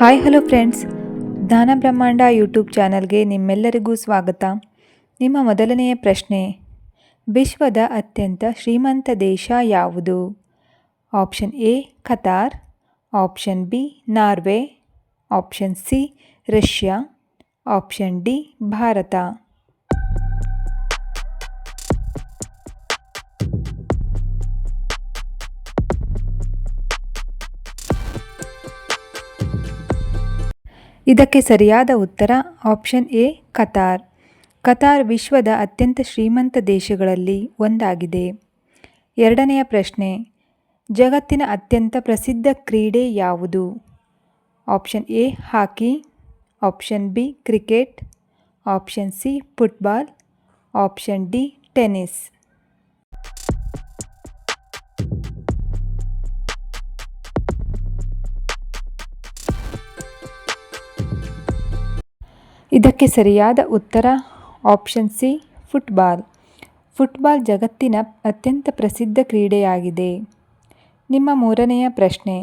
Hi, hello friends. ಜ್ಞಾನ ಬ್ರಹ್ಮಾಂಡ YouTube ಚಾನಲ್ಗೆ ನಿಮ್ಮೆಲ್ಲರಿಗೂ ಸ್ವಾಗತ. ನಿಮ್ಮ ಮೊದಲನೆಯ ಪ್ರಶ್ನೆ, ವಿಶ್ವದ ಅತ್ಯಂತ ಶ್ರೀಮಂತ ದೇಶ ಯಾವುದು? Option A, Qatar. Option B, Norway. Option C, Russia. Option D, Bharat. ಇದಕ್ಕೆ ಸರಿಯಾದ ಉತ್ತರ ಆಪ್ಷನ್ ಎ, ಕತಾರ್. ಕತಾರ್ ವಿಶ್ವದ ಅತ್ಯಂತ ಶ್ರೀಮಂತ ದೇಶಗಳಲ್ಲಿ ಒಂದಾಗಿದೆ. ಎರಡನೆಯ ಪ್ರಶ್ನೆ, ಜಗತ್ತಿನ ಅತ್ಯಂತ ಪ್ರಸಿದ್ಧ ಕ್ರೀಡೆ ಯಾವುದು? Option A, hockey. Option B, cricket. Option C, football. Option D tennis ಇದಕ್ಕೆ ಸರಿಯಾದ ಉತ್ತರ ಆಪ್ಷನ್ ಸಿ ಫುಟ್ಬಾಲ್ ಫುಟ್ಬಾಲ್ ಜಗತ್ತಿನ ಅತ್ಯಂತ ಪ್ರಸಿದ್ಧ ಕ್ರೀಡೆಯಾಗಿದೆ. ನಿಮ್ಮ ಮೂರನೆಯ ಪ್ರಶ್ನೆ,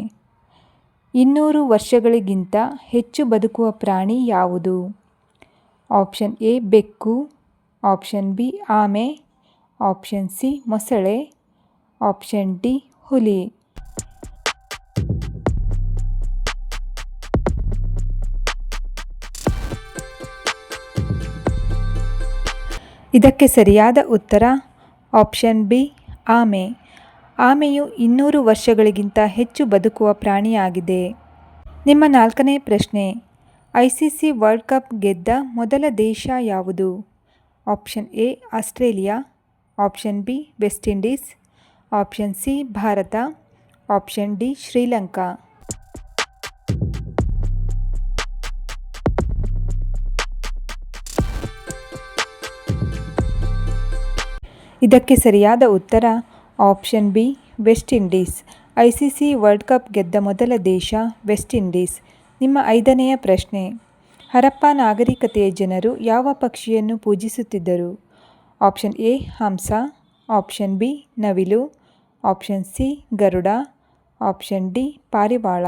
ಇನ್ನೂರು ವರ್ಷಗಳಿಗಿಂತ ಹೆಚ್ಚು ಬದುಕುವ ಪ್ರಾಣಿ ಯಾವುದು? ಆಪ್ಷನ್ ಎ ಬೆಕ್ಕು. ಆಪ್ಷನ್ ಬಿ ಆಮೆ. ಆಪ್ಷನ್ ಸಿ ಮೊಸಳೆ. ಆಪ್ಷನ್ ಡಿ ಹುಲಿ. ಇದಕ್ಕೆ ಸರಿಯಾದ ಉತ್ತರ ಆಪ್ಷನ್ ಬಿ, ಆಮೆ. ಆಮೆಯು ಇನ್ನೂರು ವರ್ಷಗಳಿಗಿಂತ ಹೆಚ್ಚು ಬದುಕುವ ಪ್ರಾಣಿಯಾಗಿದೆ. ನಿಮ್ಮ ನಾಲ್ಕನೇ ಪ್ರಶ್ನೆ I C C world cup ಗೆದ್ದ ಮೊದಲ ದೇಶ ಯಾವುದು? Option A, Australia. Option B, West Indies. Option C, Bharat. Option D, Sri Lanka. ಇದಕ್ಕೆ ಸರಿಯಾದ ಉತ್ತರ option B West Indies I C C world cup ಗೆದ್ದ ಮೊದಲ ದೇಶ ವೆಸ್ಟ್ ಇಂಡೀಸ್ ನಿಮ್ಮ ಐದನೆಯ ಪ್ರಶ್ನೆ. ಹರಪ್ಪ ನಾಗರಿಕತೆಯ ಜನರು ಯಾವ ಪಕ್ಷಿಯನ್ನು ಪೂಜಿಸುತ್ತಿದ್ದರು? ಆಪ್ಷನ್ ಎ ಹಂಸ ಆಪ್ಷನ್ ಬಿ ನವಿಲು ಆಪ್ಷನ್ ಸಿ ಗರುಡ ಆಪ್ಷನ್ ಡಿ ಪಾರಿವಾಳ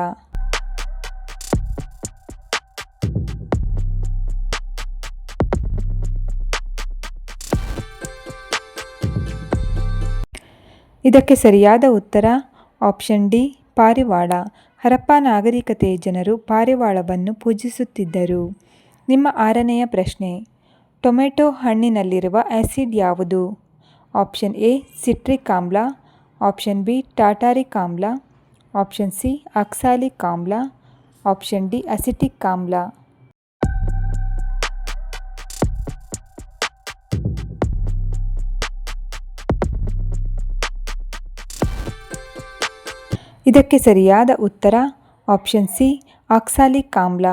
ಇದಕ್ಕೆ ಸರಿಯಾದ ಉತ್ತರ ಆಪ್ಷನ್ ಡಿ, ಪಾರಿವಾಳ. ಹರಪ್ಪ ನಾಗರಿಕತೆಯ ಜನರು ಪಾರಿವಾಳವನ್ನು ಪೂಜಿಸುತ್ತಿದ್ದರು. ನಿಮ್ಮ ಆರನೆಯ ಪ್ರಶ್ನೆ, ಟೊಮೆಟೊ ಹಣ್ಣಿನಲ್ಲಿರುವ ಆ್ಯಸಿಡ್ ಯಾವುದು? ಆಪ್ಷನ್ ಎ, ಸಿಟ್ರಿಕ್ ಆಮ್ಲ. ಆಪ್ಷನ್ ಬಿ, ಟಾಟಾರಿಕ್ ಆಮ್ಲ. ಆಪ್ಷನ್ ಸಿ ಆಕ್ಸಾಲಿಕ್ ಆಮ್ಲ. ಆಪ್ಷನ್ ಡಿ, ಅಸಿಟಿಕ್ ಆಮ್ಲ. ಇದಕ್ಕೆ ಸರಿಯಾದ ಉತ್ತರ ಆಪ್ಷನ್ ಸಿ ಆಕ್ಸಾಲಿಕ್ ಆಮ್ಲ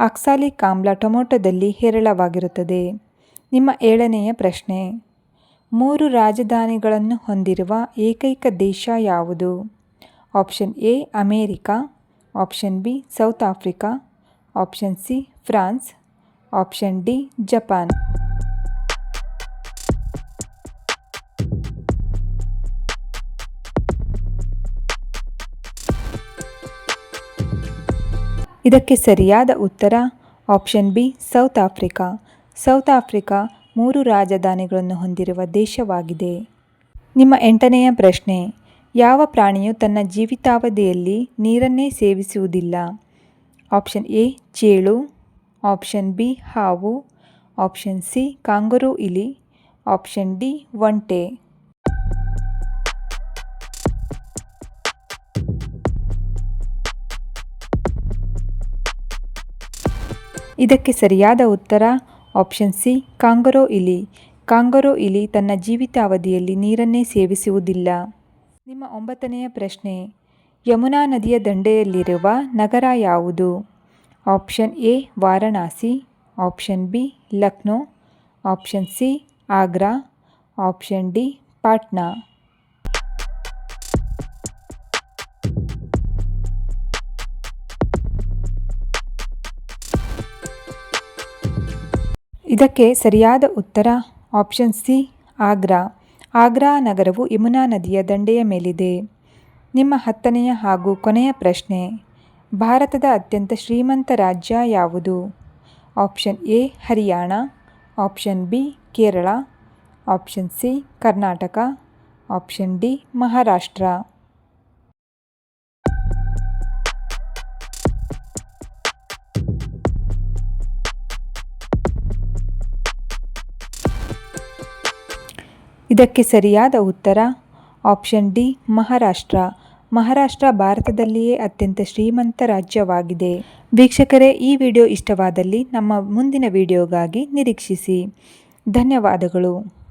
ಆಕ್ಸಾಲಿಕ್ ಆಮ್ಲ ಟೊಮೊಟೊದಲ್ಲಿ ಹೇರಳವಾಗಿರುತ್ತದೆ. ನಿಮ್ಮ ಏಳನೆಯ ಪ್ರಶ್ನೆ. ಮೂರು ರಾಜಧಾನಿಗಳನ್ನು ಹೊಂದಿರುವ ಏಕೈಕ ದೇಶ ಯಾವುದು? Option A America option B South Africa option C France option D Japan ಇದಕ್ಕೆ ಸರಿಯಾದ ಉತ್ತರ option B, South Africa. South Africa ಮೂರು ರಾಜಧಾನಿಗಳನ್ನು ಹೊಂದಿರುವ ದೇಶವಾಗಿದೆ. ನಿಮ್ಮ ಎಂಟನೆಯ ಪ್ರಶ್ನೆ, ಯಾವ ಪ್ರಾಣಿಯು ತನ್ನ ಜೀವಿತಾವಧಿಯಲ್ಲಿ ನೀರನ್ನೇ ಸೇವಿಸುವುದಿಲ್ಲ? ಆಪ್ಷನ್ ಎ, ಚೇಳು. ಆಪ್ಷನ್ ಬಿ, ಹಾವು. ಆಪ್ಷನ್ ಸಿ, ಕಾಂಗರು ಇಲಿ. ಆಪ್ಷನ್ ಡಿ, ಒಂಟೆ. ಇದಕ್ಕೆ ಸರಿಯಾದ ಉತ್ತರ ಆಪ್ಷನ್ ಸಿ ಕಾಂಗರೋ ಇಲಿ. ಕಾಂಗರೋ ಇಲಿ ತನ್ನ ಜೀವಿತಾವಧಿಯಲ್ಲಿ ನೀರನ್ನೇ ಸೇವಿಸುವುದಿಲ್ಲ. ನಿಮ್ಮ ಒಂಬತ್ತನೆಯ ಪ್ರಶ್ನೆ, ಯಮುನಾ ನದಿಯ ದಂಡೆಯಲ್ಲಿರುವ ನಗರ ಯಾವುದು? Option A Varanasi. Option B Lucknow. Option C Agra. Option D Patna. ಇದಕ್ಕೆ ಸರಿಯಾದ ಉತ್ತರ ಆಪ್ಷನ್ ಸಿ ಆಗ್ರಾ. ಆಗ್ರಾ ನಗರವು ಯಮುನಾ ನದಿಯ ದಂಡೆಯ ಮೇಲಿದೆ. ನಿಮ್ಮ ಹತ್ತನೆಯ ಹಾಗೂ ಕೊನೆಯ ಪ್ರಶ್ನೆ, ಭಾರತದ ಅತ್ಯಂತ ಶ್ರೀಮಂತ ರಾಜ್ಯ ಯಾವುದು? Option A Haryana. Option B Kerala. Option C Karnataka. Option D Maharashtra. ಇದಕ್ಕೆ ಸರಿಯಾದ ಉತ್ತರ ಆಪ್ಷನ್ ಡಿ, ಮಹಾರಾಷ್ಟ್ರ. ಮಹಾರಾಷ್ಟ್ರ ಭಾರತದಲ್ಲಿಯೇ ಅತ್ಯಂತ ಶ್ರೀಮಂತ ರಾಜ್ಯವಾಗಿದೆ. ವೀಕ್ಷಕರೇ, ಈ ವಿಡಿಯೋ ಇಷ್ಟವಾದಲ್ಲಿ ನಮ್ಮ ಮುಂದಿನ ವಿಡಿಯೋಗಾಗಿ ನಿರೀಕ್ಷಿಸಿ. ಧನ್ಯವಾದಗಳು.